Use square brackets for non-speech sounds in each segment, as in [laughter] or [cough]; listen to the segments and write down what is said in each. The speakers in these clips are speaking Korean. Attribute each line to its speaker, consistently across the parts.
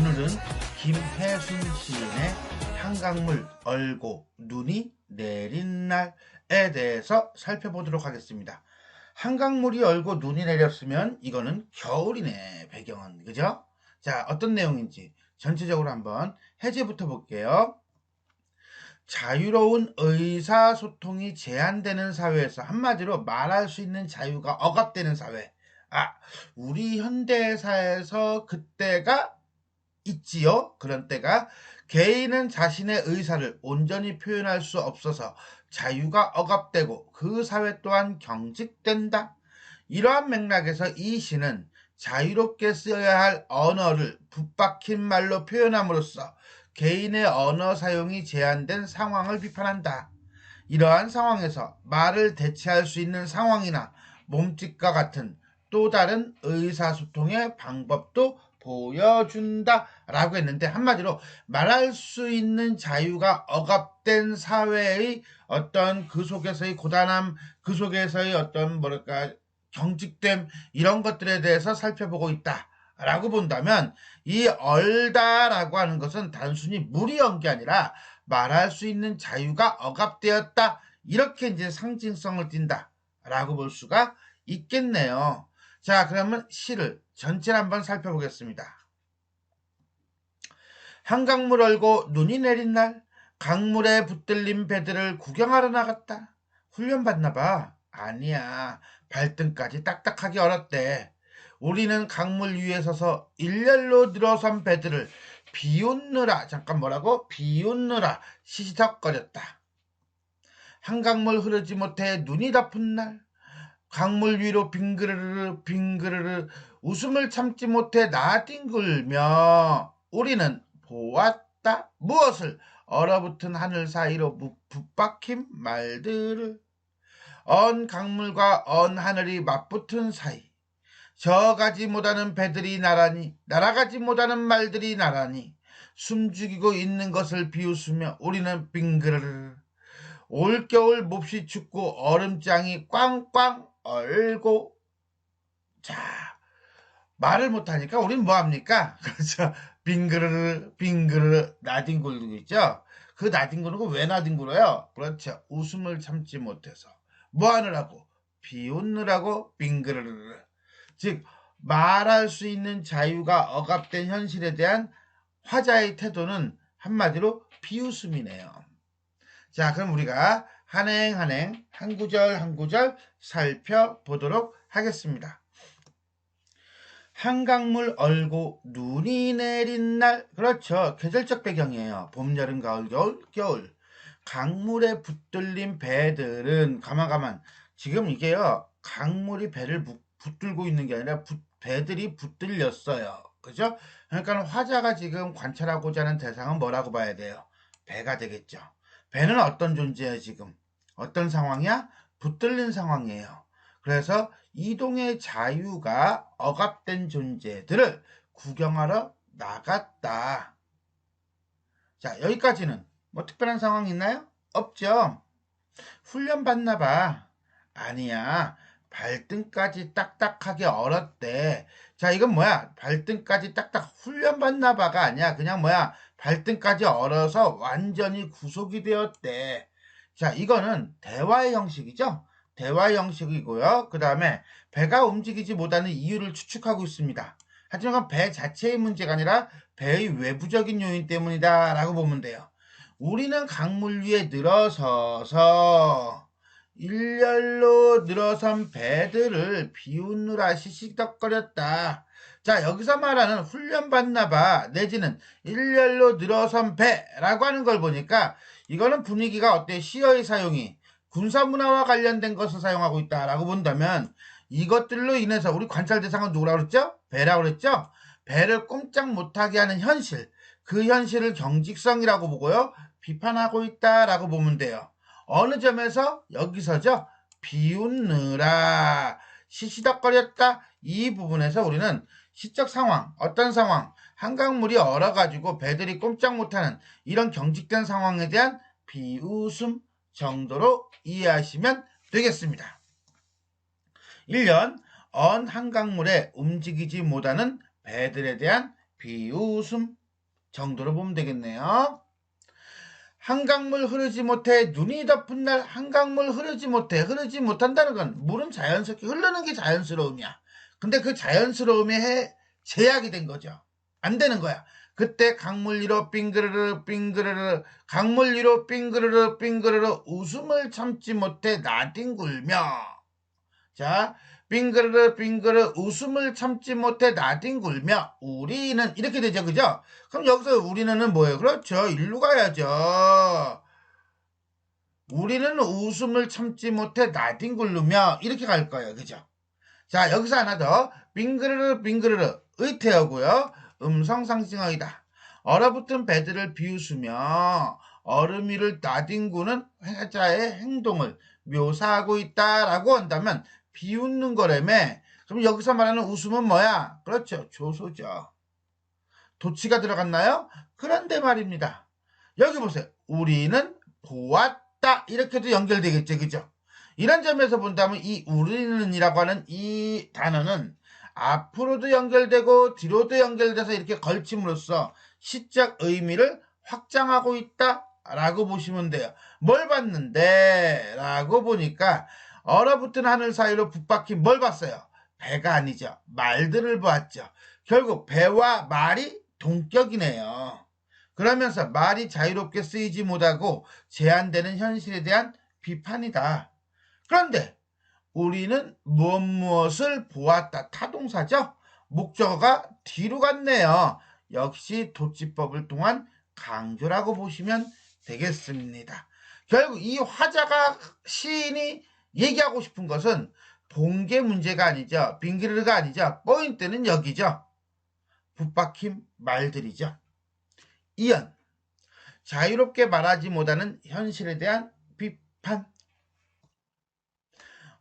Speaker 1: 오늘은 김혜순 시인의 한강물 얼고 눈이 내린 날에 대해서 살펴보도록 하겠습니다. 한강물이 얼고 눈이 내렸으면 이거는 겨울이네 배경은 그죠? 자 어떤 내용인지 전체적으로 한번 해제부터 볼게요. 자유로운 의사소통이 제한되는 사회에서 한마디로 말할 수 있는 자유가 억압되는 사회. 아, 우리 현대사에서 그때가 있지요. 그런 때가 개인은 자신의 의사를 온전히 표현할 수 없어서 자유가 억압되고 그 사회 또한 경직된다. 이러한 맥락에서 이 시는 자유롭게 쓰여야 할 언어를 붙박힌 말로 표현함으로써 개인의 언어 사용이 제한된 상황을 비판한다. 이러한 상황에서 말을 대체할 수 있는 상황이나 몸짓과 같은 또 다른 의사소통의 방법도 보여준다 라고 했는데 한마디로 말할 수 있는 자유가 억압된 사회의 어떤 그 속에서의 고단함 그 속에서의 어떤 뭐랄까 경직됨 이런 것들에 대해서 살펴보고 있다 라고 본다면 이 얼다라고 하는 것은 단순히 온게 아니라 말할 수 있는 자유가 억압되었다 이렇게 이제 상징성을 띈다 라고 볼 수가 있겠네요 자 그러면 시를 전체를 한번 살펴보겠습니다. 한강물 얼고 눈이 내린 날 강물에 붙들린 배들을 구경하러 나갔다. 훈련 받나 봐. 아니야. 발등까지 딱딱하게 얼었대. 우리는 강물 위에 서서 일렬로 늘어선 배들을 비웃느라 잠깐 뭐라고? 비웃느라 시시덕거렸다. 한강물 흐르지 못해 눈이 덮은 날 강물 위로 빙그르르 빙그르르 웃음을 참지 못해 나뒹굴며 우리는 보았다. 무엇을? 얼어붙은 하늘 사이로 붙박힌 말들을 언 강물과 언 하늘이 맞붙은 사이 저가지 못하는 배들이 나란히 날아가지 못하는 말들이 나란히 숨죽이고 있는 것을 비웃으며 우리는 빙그르르 올겨울 몹시 춥고 얼음장이 꽝꽝 얼고 자 말을 못하니까 우린 뭐합니까? [laughs] 그렇죠. 빙그르르 빙그르르 나뒹굴고 있죠. 그 나뒹구는 거왜 나뒹굴어요? 그렇죠. 웃음을 참지 못해서 뭐 하느라고 비웃느라고 빙그르르 즉 말할 수 있는 자유가 억압된 현실에 대한 화자의 태도는 한마디로 비웃음이네요. 자 그럼 우리가 한행 한행 한 구절 한 구절 살펴보도록 하겠습니다. 한강물 얼고 눈이 내린 날. 그렇죠. 계절적 배경이에요. 봄 여름 가을 겨울 겨울. 강물에 붙들린 배들은 가만 가만. 지금 이게요. 강물이 배를 붙들고 있는 게 아니라 부, 배들이 붙들렸어요. 그죠? 그러니까 화자가 지금 관찰하고자 하는 대상은 뭐라고 봐야 돼요? 배가 되겠죠. 배는 어떤 존재예요 지금? 어떤 상황이야? 붙들린 상황이에요. 그래서 이동의 자유가 억압된 존재들을 구경하러 나갔다. 자, 여기까지는 뭐 특별한 상황 있나요? 없죠. 훈련 받나 봐. 아니야. 발등까지 딱딱하게 얼었대. 자, 이건 뭐야? 발등까지 딱딱 훈련 받나 봐가 아니야. 그냥 뭐야? 발등까지 얼어서 완전히 구속이 되었대. 자, 이거는 대화의 형식이죠. 대화 형식이고요. 그 다음에 배가 움직이지 못하는 이유를 추측하고 있습니다. 하지만 배 자체의 문제가 아니라 배의 외부적인 요인 때문이다 라고 보면 돼요. 우리는 강물 위에 늘어서서 일렬로 늘어선 배들을 비웃느라 시시덕거렸다. 자 여기서 말하는 훈련받나봐 내지는 일렬로 늘어선 배라고 하는 걸 보니까 이거는 분위기가 어때 시어의 사용이 군사문화와 관련된 것을 사용하고 있다라고 본다면 이것들로 인해서 우리 관찰 대상은 누구라고 그랬죠? 배라고 그랬죠? 배를 꼼짝 못하게 하는 현실, 그 현실을 경직성이라고 보고요. 비판하고 있다라고 보면 돼요. 어느 점에서 여기서죠. 비웃느라 시시덕거렸다 이 부분에서 우리는 시적 상황, 어떤 상황, 한강물이 얼어가지고 배들이 꼼짝 못하는 이런 경직된 상황에 대한 비웃음 정도로 이해하시면 되겠습니다. 1년 언 한강물에 움직이지 못하는 배들에 대한 비웃음 정도로 보면 되겠네요. 한강물 흐르지 못해 눈이 덮은 날 한강물 흐르지 못해 흐르지 못한다는 건 물은 자연스럽게 흐르는 게 자연스러움이야. 근데 그 자연스러움에 해 제약이 된 거죠. 안 되는 거야. 그때 강물 위로 빙그르르 빙그르르 강물 위로 빙그르르 빙그르르 웃음을 참지 못해 나뒹굴며. 자 빙그르르 빙그르 웃음을 참지 못해 나뒹굴며. 우리는 이렇게 되죠 그죠? 그럼 여기서 우리는은 뭐예요? 그렇죠. 일로 가야죠. 우리는 웃음을 참지 못해 나뒹굴며 이렇게 갈 거예요 그죠? 자 여기서 하나 더. 빙그르르 빙그르르 의태어고요 음성 상징어이다 얼어붙은 배들을 비웃으며 얼음 위를 나뒹구는 회자의 행동을 묘사하고 있다라고 한다면 비웃는 거라며 그럼 여기서 말하는 웃음은 뭐야? 그렇죠. 조소죠. 도치가 들어갔나요? 그런데 말입니다. 여기 보세요. 우리는 보았다. 이렇게도 연결되겠죠. 그죠? 이런 점에서 본다면 이 우리는이라고 하는 이 단어는 앞으로도 연결되고 뒤로도 연결돼서 이렇게 걸침으로써 시적 의미를 확장하고 있다 라고 보시면 돼요. 뭘 봤는데? 라고 보니까 얼어붙은 하늘 사이로 붙박힌 뭘 봤어요? 배가 아니죠. 말들을 보았죠. 결국 배와 말이 동격이네요. 그러면서 말이 자유롭게 쓰이지 못하고 제한되는 현실에 대한 비판이다. 그런데 우리는 무엇 무엇을 보았다. 타동사죠? 목적어가 뒤로 갔네요. 역시 도치법을 통한 강조라고 보시면 되겠습니다. 결국 이 화자가 시인이 얘기하고 싶은 것은 본계 문제가 아니죠. 빙기르가 아니죠. 포인트는 여기죠. 붙박힌 말들이죠. 이연 자유롭게 말하지 못하는 현실에 대한 비판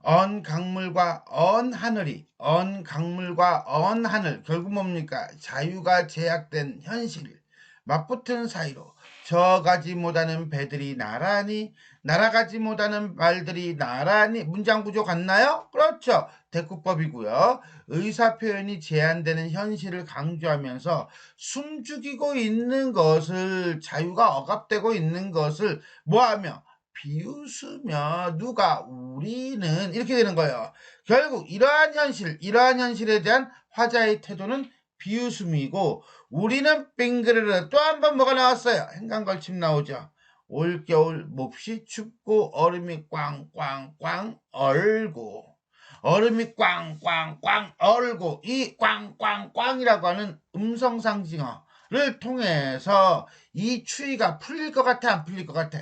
Speaker 1: 언 강물과 언 하늘이 언 강물과 언 하늘 결국 뭡니까 자유가 제약된 현실 맞붙은 사이로 저가지 못하는 배들이 나란히 날아가지 못하는 말들이 나란히 문장 구조 같나요? 그렇죠. 대꾸법이고요. 의사 표현이 제한되는 현실을 강조하면서 숨죽이고 있는 것을 자유가 억압되고 있는 것을 뭐하며 비웃으며 누가 우리는 이렇게 되는 거예요. 결국 이러한 현실, 이러한 현실에 대한 화자의 태도는 비웃음이고 우리는 빙그르르 또 한 번 뭐가 나왔어요. 행간걸침 나오죠. 올겨울 몹시 춥고 얼음이 꽝꽝꽝 얼고 얼음이 꽝꽝꽝 얼고 이 꽝꽝꽝이라고 하는 음성 상징어를 통해서 이 추위가 풀릴 것 같아 안 풀릴 것 같아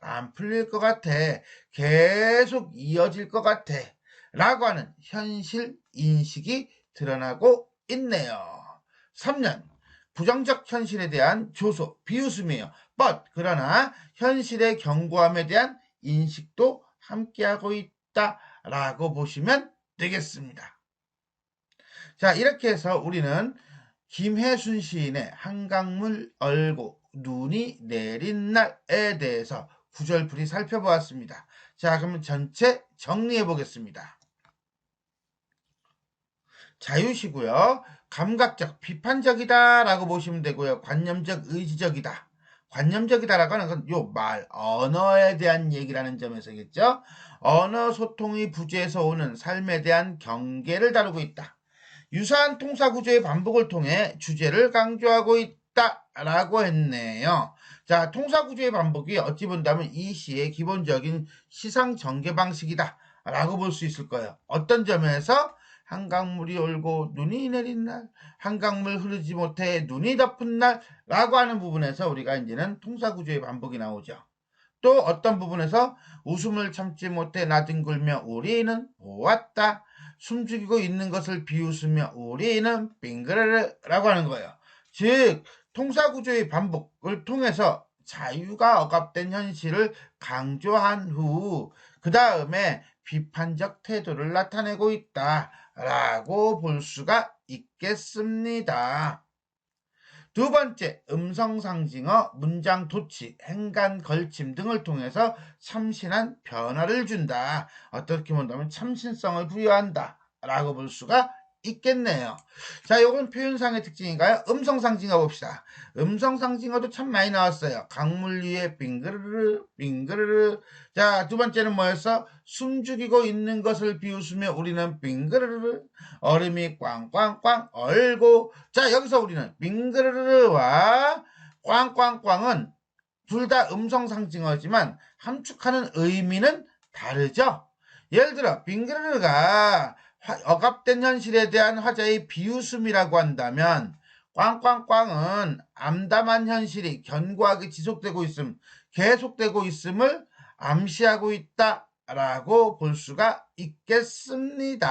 Speaker 1: 안 풀릴 것 같아 계속 이어질 것 같아 라고 하는 현실 인식이 드러나고 있네요 3년 부정적 현실에 대한 조소, 비웃음이에요. but 그러나 현실의 경고함에 대한 인식도 함께하고 있다 라고 보시면 되겠습니다. 자 이렇게 해서 우리는 김혜순 시인의 한강물 얼고 눈이 내린 날에 대해서 구절풀이 살펴보았습니다. 자 그러면 전체 정리해 보겠습니다. 자유시고요. 감각적, 비판적이다 라고 보시면 되고요. 관념적, 의지적이다. 관념적이다라고 하는 건 요 말, 언어에 대한 얘기라는 점에서겠죠. 언어 소통의 부재에서 오는 삶에 대한 경계를 다루고 있다. 유사한 통사 구조의 반복을 통해 주제를 강조하고 있다 라고 했네요. 자, 통사 구조의 반복이 어찌 본다면 이 시의 기본적인 시상 전개 방식이다 라고 볼 수 있을 거예요. 어떤 점에서 한강물이 얼고 눈이 내린 날, 한강물 흐르지 못해 눈이 덮은 날, 라고 하는 부분에서 우리가 이제는 통사구조의 반복이 나오죠. 또 어떤 부분에서 웃음을 참지 못해 나뒹굴며 우리는 보았다. 숨죽이고 있는 것을 비웃으며 우리는 빙그르르라고 하는 거예요. 즉, 통사구조의 반복을 통해서 자유가 억압된 현실을 강조한 후, 그 다음에 비판적 태도를 나타내고 있다. 라고 볼 수가 있겠습니다. 두 번째, 음성 상징어, 문장 도치, 행간 걸침 등을 통해서 참신한 변화를 준다. 어떻게 본다면 참신성을 부여한다. 라고 볼 수가 있겠네요. 자, 요건 표현상의 특징인가요? 음성상징어 봅시다. 음성상징어도 참 많이 나왔어요. 강물 위에 빙그르르, 빙그르르. 자, 두 번째는 뭐였어? 숨죽이고 있는 것을 비웃으며 우리는 빙그르르. 얼음이 꽝꽝꽝 얼고. 자, 여기서 우리는 빙그르르와 꽝꽝꽝은 둘 다 음성상징어지만 함축하는 의미는 다르죠? 예를 들어 빙그르르가 억압된 현실에 대한 화자의 비웃음이라고 한다면 꽝꽝꽝은 암담한 현실이 견고하게 지속되고 있음, 계속되고 있음을 암시하고 있다라고 볼 수가 있겠습니다.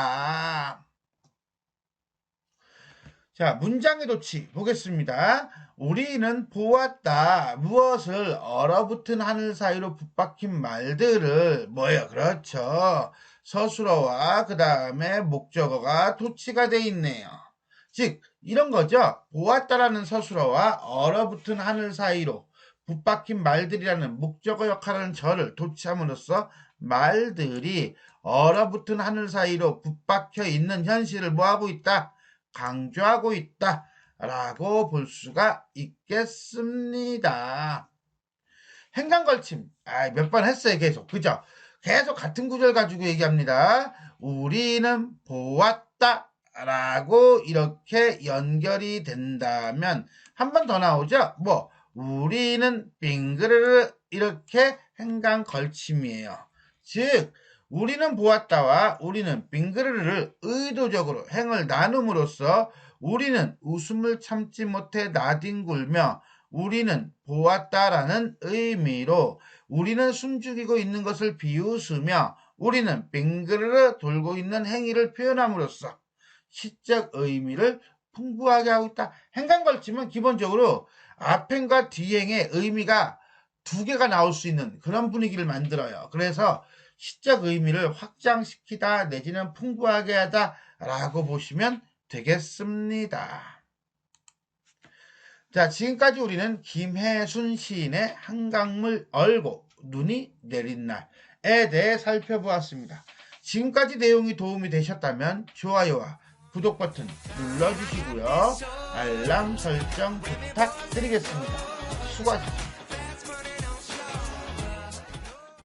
Speaker 1: 자, 문장의 도치 보겠습니다. 우리는 보았다. 무엇을 얼어붙은 하늘 사이로 붙박힌 말들을 뭐예요? 그렇죠. 서술어와 그 다음에 목적어가 도치가 돼 있네요. 즉 이런 거죠. 보았다라는 서술어와 얼어붙은 하늘 사이로 붙박힌 말들이라는 목적어 역할하는 절을 도치함으로써 말들이 얼어붙은 하늘 사이로 붙박혀 있는 현실을 뭐하고 있다? 강조하고 있다. 라고 볼 수가 있겠습니다. 행간 걸침. 아, 몇 번 했어요, 계속. 그죠? 계속 같은 구절 가지고 얘기합니다. 우리는 보았다. 라고 이렇게 연결이 된다면 한 번 더 나오죠? 뭐, 우리는 빙그르르 이렇게 행간 걸침이에요. 즉, 우리는 보았다와 우리는 빙그르르를 의도적으로 행을 나눔으로써 우리는 웃음을 참지 못해 나뒹굴며 우리는 보았다라는 의미로 우리는 숨죽이고 있는 것을 비웃으며 우리는 빙그르르 돌고 있는 행위를 표현함으로써 시적 의미를 풍부하게 하고 있다. 행간 걸치면 기본적으로 앞행과 뒤행의 의미가 두 개가 나올 수 있는 그런 분위기를 만들어요. 그래서 시적 의미를 확장시키다 내지는 풍부하게 하다 라고 보시면 되겠습니다. 자, 지금까지 우리는 김혜순 시인의 한강물 얼고 눈이 내린 날에 대해 살펴보았습니다. 지금까지 내용이 도움이 되셨다면 좋아요와 구독 버튼 눌러주시고요. 알람 설정 부탁드리겠습니다. 수고하셨습니다.